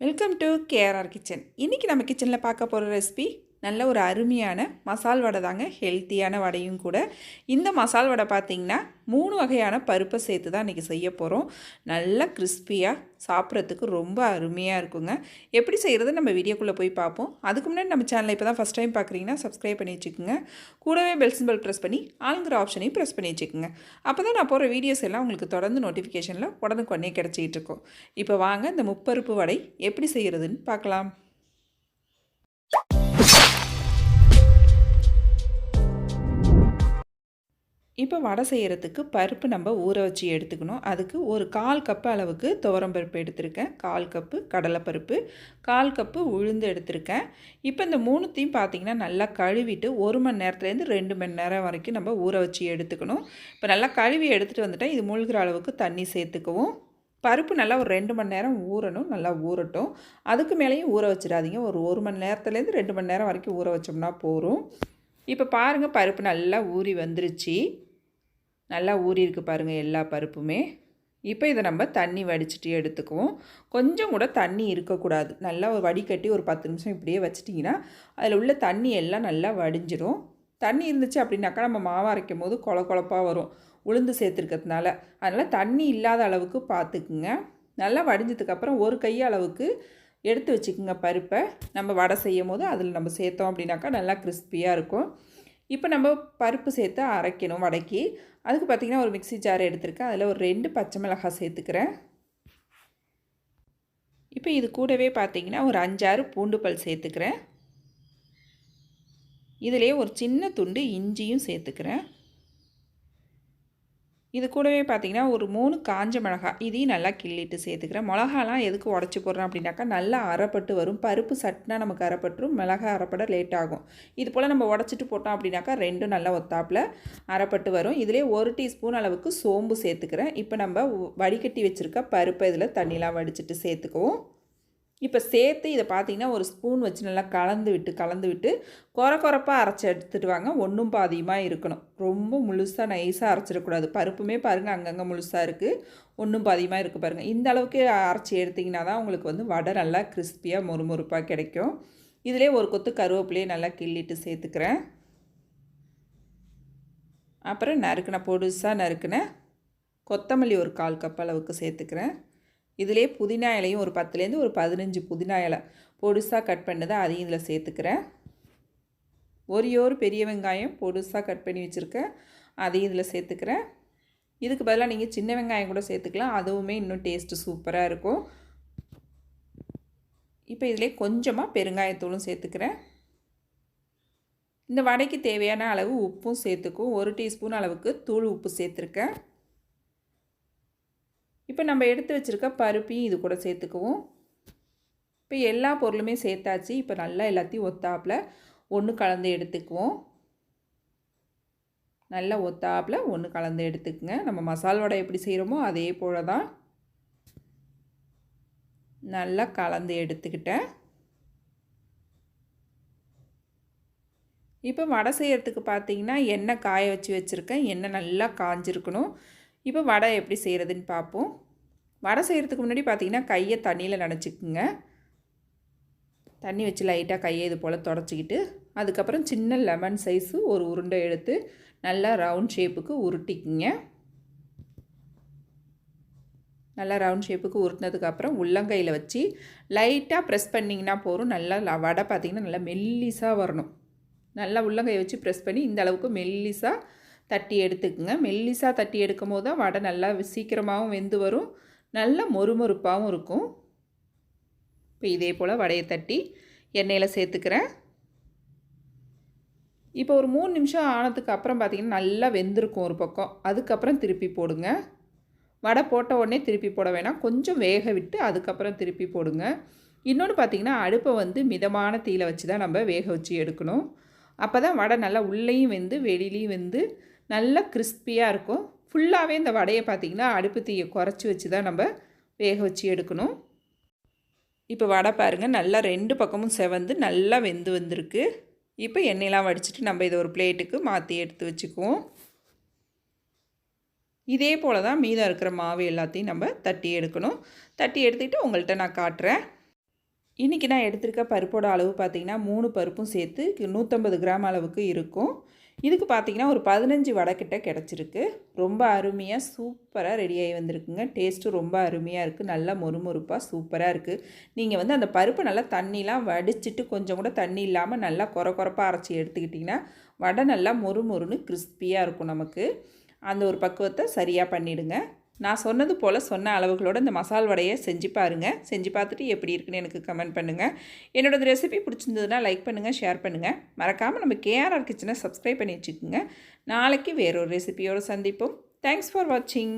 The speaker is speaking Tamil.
வெல்கம் டு கேஆர்ஆர் கிச்சன் இன்றைக்கி நம்ம கிச்சனில் பார்க்க போகிற ரெசிபி நல்ல ஒரு அருமையான மசால் வடை தாங்க ஹெல்த்தியான வடையும் கூட. இந்த மசால் வடை பார்த்திங்கன்னா மூணு வகையான பருப்பை சேர்த்து தான் இன்றைக்கி செய்ய போகிறோம் நல்லா கிறிஸ்பியாக சாப்பிட்றதுக்கு ரொம்ப அருமையாக இருக்குங்க. எப்படி செய்கிறது நம்ம வீடியோக்குள்ளே போய் பார்ப்போம். அதுக்கு முன்னாடி நம்ம சேனலை இப்போ தான் ஃபஸ்ட் டைம் பார்க்குறீங்கன்னா சப்ஸ்கிரைப் பண்ணி வச்சுக்கோங்க. கூடவே பெல் சிம்பல் ப்ரெஸ் பண்ணி ஆளுங்கிற ஆப்ஷனையும் ப்ரெஸ் பண்ணி வச்சுக்கோங்க. அப்போ தான் நான் போகிற வீடியோஸ் எல்லாம் உங்களுக்கு தொடர்ந்து நோட்டிஃபிகேஷனில் உடனுக்குடனே கிடச்சிக்கிட்டு இருக்கும். இப்போ வாங்க இந்த முப்பருப்பு வடை எப்படி செய்கிறதுன்னு பார்க்கலாம். இப்போ வடை செய்கிறதுக்கு பருப்பு நம்ம ஊற வச்சு எடுத்துக்கணும். அதுக்கு ஒரு கால் கப்பு அளவுக்கு துவரம்பருப்பு எடுத்திருக்கேன். கால் கப்பு கடலைப்பருப்பு கால் கப்பு உளுந்து எடுத்திருக்கேன். இப்போ இந்த மூணுத்தையும் பார்த்திங்கன்னா நல்லா கழுவிட்டு ஒரு மணி நேரத்துலேருந்து ரெண்டு மணி நேரம் வரைக்கும் நம்ம ஊற வச்சு எடுத்துக்கணும். இப்போ நல்லா கழுவி எடுத்துகிட்டு வந்துட்டால் இது மூழ்கிற அளவுக்கு தண்ணி சேர்த்துக்குவோம். பருப்பு நல்லா ஒரு ரெண்டு மணி நேரம் ஊறணும் நல்லா ஊறட்டும். அதுக்கு மேலேயும் ஊற வச்சிடாதீங்க. ஒரு ஒரு மணி நேரத்துலேருந்து ரெண்டு மணி நேரம் வரைக்கும் ஊற வச்சோம்னா போகும் இப்போ பாருங்கள் பருப்பு நல்லா ஊறி வந்துருச்சு. நல்லா ஊறியிருக்கு பாருங்கள் எல்லா பருப்புமே. இப்போ இதை நம்ம தண்ணி வடிச்சிட்டு எடுத்துக்குவோம். கொஞ்சம் கூட தண்ணி இருக்கக்கூடாது. நல்லா ஒரு வடிகட்டி ஒரு பத்து நிமிஷம் இப்படியே வச்சிட்டிங்கன்னா அதில் உள்ள தண்ணி எல்லாம் நல்லா வடிஞ்சிடும் தண்ணி இருந்துச்சு அப்படின்னாக்கா நம்ம மாவு அரைக்கும் போது கொல கொழப்பாக வரும். உளுந்து சேர்த்துருக்கிறதுனால. அதனால் தண்ணி இல்லாத அளவுக்கு பார்த்துக்குங்க நல்லா வடிஞ்சதுக்கப்புறம் ஒரு கை அளவுக்கு எடுத்து வச்சுக்கோங்க பருப்பை. நம்ம வடை செய்யும் போது அதில் நம்ம சேர்த்தோம் அப்படின்னாக்கா நல்லா கிறிஸ்பியாக இருக்கும். இப்போ நம்ம பருப்பு சேர்த்து அரைக்கணும் வடக்கி அதுக்கு பார்த்திங்கன்னா ஒரு மிக்சி ஜார் எடுத்திருக்கேன். அதில் ஒரு ரெண்டு பச்சை மிளகாய் சேர்த்துக்கிறேன். இப்போ இது கூடவே பார்த்திங்கன்னா ஒரு அஞ்சாறு பூண்டு பல் சேர்த்துக்கிறேன். இதிலே ஒரு சின்ன துண்டு இஞ்சியும் சேர்த்துக்கிறேன். இது கூடவே பார்த்திங்கன்னா ஒரு மூணு காஞ்ச மிளகா இதையும் நல்லா கிள்ளிட்டு சேர்த்துக்கிறேன். மிளகாலாம் எதுக்கு உடச்சி போடுறோம் அப்படின்னாக்கா நல்லா அரைப்பட்டு வரும். பருப்பு சட்டினா நமக்கு அரைப்பட்டுரும் மிளகா அரைப்பட லேட் ஆகும். இது போல் நம்ம உடச்சிட்டு போட்டோம் அப்படின்னாக்கா ரெண்டும் நல்லா ஒத்தாப்பில் அரைப்பட்டு வரும். இதிலே ஒரு டீஸ்பூன் அளவுக்கு சோம்பு சேர்த்துக்கிறேன். இப்போ நம்ம வடிகட்டி வச்சுருக்க பருப்பை இதில் தண்ணிலாம் வடிச்சிட்டு சேர்த்துக்குவோம். இப்போ சேர்த்து இதை பார்த்தீங்கன்னா ஒரு ஸ்பூன் வச்சு நல்லா கலந்து விட்டு கலந்து விட்டு குறை குறைப்பாக அரைச்சி எடுத்துகிட்டு வாங்க. ஒன்றும் பாதியமாக இருக்கணும். ரொம்ப முழுசாக நைஸாக அரைச்சிடக்கூடாது. பருப்புமே பாருங்கள் அங்கங்கே முழுசாக இருக்குது ஒன்றும் பாதியமாக இருக்குது பாருங்கள் இந்த அளவுக்கு அரைச்சி எடுத்திங்கன்னா தான் உங்களுக்கு வந்து வடை நல்லா கிறிஸ்பியாக மொறுமொறுப்பாக கிடைக்கும். இதிலே ஒரு கொத்து கருவேப்பிலையே நல்லா கிள்ளிட்டு சேர்த்துக்கிறேன். அப்புறம் நறுக்கின பொடுசாக நறுக்கின கொத்தமல்லி ஒரு கால் கப் அளவுக்கு சேர்த்துக்கிறேன். இதிலே புதினா இலையும் ஒரு பத்துலேருந்து ஒரு பதினஞ்சு புதினா இலை பொடுசாக கட் பண்ணதை அதையும் இதில் சேர்த்துக்கிறேன். ஒரே ஒரு பெரிய வெங்காயம் பொடுசாக கட் பண்ணி வச்சுருக்கேன். அதையும் இதில் சேர்த்துக்கிறேன். இதுக்கு பதிலாக நீங்கள் சின்ன வெங்காயம் கூட சேர்த்துக்கலாம். அதுவுமே இன்னும் டேஸ்ட்டு சூப்பராக இருக்கும். இப்போ இதிலே கொஞ்சமாக பெருங்காயத்தூளும் சேர்த்துக்கிறேன். இந்த வடைக்கு தேவையான அளவு உப்பும் சேர்த்துக்கும் ஒரு டீஸ்பூன் அளவுக்கு தூள் உப்பு சேர்த்துருக்கேன். இப்போ நம்ம எடுத்து வச்சுருக்க பருப்பையும் இது கூட சேர்த்துக்குவோம். இப்போ எல்லா பொருளுமே சேர்த்தாச்சு. இப்போ நல்லா எல்லாத்தையும் ஒத்தாப்பில் ஒன்று கலந்து எடுத்துக்குவோம். நல்லா ஒத்தாப்பில் ஒன்று கலந்து எடுத்துக்குங்க. நம்ம மசால் வடை எப்படி செய்கிறோமோ அதே போல் தான் நல்லா கலந்து எடுத்துக்கிட்டேன். இப்போ வடை செய்கிறதுக்கு பார்த்தீங்கன்னா எண்ணெய் காய வச்சு வச்சுருக்கேன். எண்ணெய் நல்லா காஞ்சிருக்கணும். இப்போ வடை எப்படி செய்கிறதுன்னு பார்ப்போம். வடை செய்கிறதுக்கு முன்னாடி பார்த்திங்கன்னா கையை தண்ணியில் நினச்சிக்குங்க. தண்ணி வச்சு லைட்டாக கையை இது போல் தொடச்சிக்கிட்டு அதுக்கப்புறம் சின்ன லெமன் சைஸு ஒரு உருண்டை எடுத்து நல்லா ரவுண்ட் ஷேப்புக்கு உருட்டிக்குங்க. நல்லா ரவுண்ட் ஷேப்புக்கு உருட்டினதுக்கப்புறம் உள்ளங்கையில் வச்சு லைட்டாக ப்ரெஸ் பண்ணிங்கன்னா போகும் நல்லா வடை பார்த்திங்கன்னா நல்லா மெல்லிஸாக வரணும். நல்லா உள்ளங்கையை வச்சு ப்ரெஸ் பண்ணி இந்த அளவுக்கு மெல்லிஸாக தட்டி எடுத்துக்குங்க. மெல்லிசாக தட்டி எடுக்கும் போது தான் வடை நல்லா சீக்கிரமாகவும் வெந்து வரும். நல்லா மொறுமொறுப்பாகவும் இருக்கும். இப்போ இதே போல் வடையை தட்டி எண்ணெயில் சேர்த்துக்கிறேன். இப்போ ஒரு மூணு நிமிஷம் ஆனதுக்கு அப்புறம் பார்த்திங்கன்னா நல்லா வெந்திருக்கும் ஒரு பக்கம். அதுக்கப்புறம் திருப்பி போடுங்க. வடை போட்ட உடனே திருப்பி போட வேணாம். கொஞ்சம் வேக விட்டு அதுக்கப்புறம் திருப்பி போடுங்க. இன்னொன்று பார்த்திங்கன்னா அடுப்பை வந்து மிதமான தீயில் வச்சு தான் நம்ம வேக வச்சு எடுக்கணும். அப்போ தான் வடை நல்லா உள்ளேயும் வெந்து வெளியிலையும் வெந்து நல்லா கிறிஸ்பியாக இருக்கும். ஃபுல்லாகவே இந்த வடையை பார்த்திங்கன்னா அடுப்பு தீயை குறைச்சி வச்சு தான் நம்ம வேக வச்சு எடுக்கணும். இப்போ வடை பாருங்கள் நல்லா ரெண்டு பக்கமும் செவந்து நல்லா வெந்து வந்திருக்கு. இப்போ எண்ணெயெலாம் வடிச்சிட்டு நம்ம இதை ஒரு பிளேட்டுக்கு மாற்றி எடுத்து வச்சுக்குவோம். இதே போல் தான் மீதம் இருக்கிற மாவு எல்லாத்தையும் நம்ம தட்டி எடுக்கணும். தட்டி எடுத்துக்கிட்டு உங்கள்கிட்ட நான் காட்டுறேன். இன்றைக்கி நான் எடுத்திருக்க பருப்போட அளவு பார்த்திங்கன்னா மூணு பருப்பும் சேர்த்து நூற்றம்பது கிராம் அளவுக்கு இருக்கும். இதுக்கு பார்த்திங்கன்னா ஒரு பதினஞ்சு வடைக்கிட்ட கிடச்சிருக்கு. ரொம்ப அருமையாக சூப்பராக ரெடியாகி வந்திருக்குங்க. டேஸ்ட்டும் ரொம்ப அருமையாக இருக்குது நல்லா மொறுமொறுப்பாக சூப்பராக இருக்குது நீங்கள் வந்து அந்த பருப்பு நல்லா தண்ணிலாம் வடிச்சிட்டு கொஞ்சம் கூட தண்ணி இல்லாமல் நல்லா குறை குறைப்பாக அரைச்சி எடுத்துக்கிட்டிங்கன்னா வடை நல்லா மொறுமொறுன்னு கிறிஸ்பியாக இருக்கும் நமக்கு. அந்த ஒரு பக்குவத்தை சரியாக பண்ணிவிடுங்க நான் சொன்னது போல் சொன்ன அளவுகளோட இந்த மசால் வடையை செஞ்சு பாருங்கள் செஞ்சு பார்த்துட்டு எப்படி இருக்குன்னு எனக்கு கமெண்ட் பண்ணுங்கள் என்னோடய ரெசிபி பிடிச்சிருந்ததுன்னா லைக் பண்ணுங்கள் ஷேர் பண்ணுங்கள் மறக்காமல் நம்ம கேஆர்ஆர் கிச்சனை சப்ஸ்கிரைப் பண்ணி வச்சுக்கோங்க. நாளைக்கு வேறொரு ரெசிபியோடு சந்திப்போம். தேங்க்ஸ் ஃபார் வாட்சிங்